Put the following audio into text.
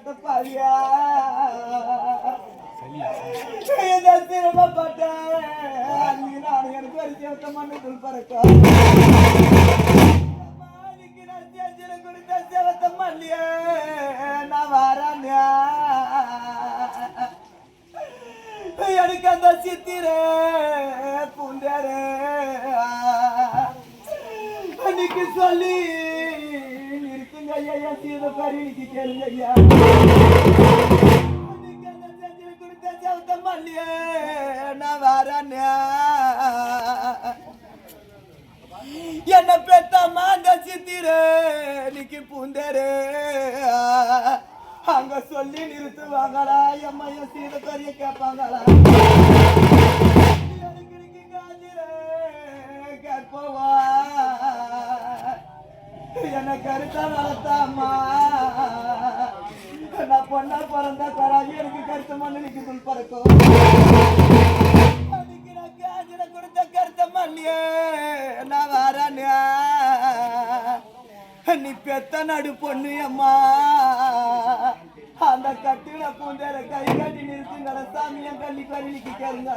கேட்ட என்ன சிரமப்பட்டேன் நான் எனக்கு சேவத்த மண்ணுக்குள் பறக்க. எனக்கு அந்த சித்திரே புண்டரே அன்னைக்கு சொல்லி இருக்குங்க ஐயா சீத பரிணிக்கு கேளுங்க ஐயா. கொடுத்த சவுத்த மல்லியே நான் வரேன்யா என்ன பெத்த மாங்க சித்திரே இன்னைக்கு பூந்தரே. அங்க சொல்லி நிறுத்துவாங்களா எம்மைய சீத பெரிய கேட்பாங்களா? என்ன கருத்தா வளர்த்தாமா நான் பொண்ணா பிறந்தா தராஜி எனக்கு கருத்து மண்ணிக்கு துள் பறக்கும். அதுக்கு நான் காஞ்சிர கொடுத்த கருத்த மல்லியே நான் வரேன்யா நீ பெத்த நடு பொண்ணு அம்மா. அந்த கட்டில பூந்தேர கை கட்டி நிறுத்துங்கள என் கள்ளி கருணிக்கு கேளுங்க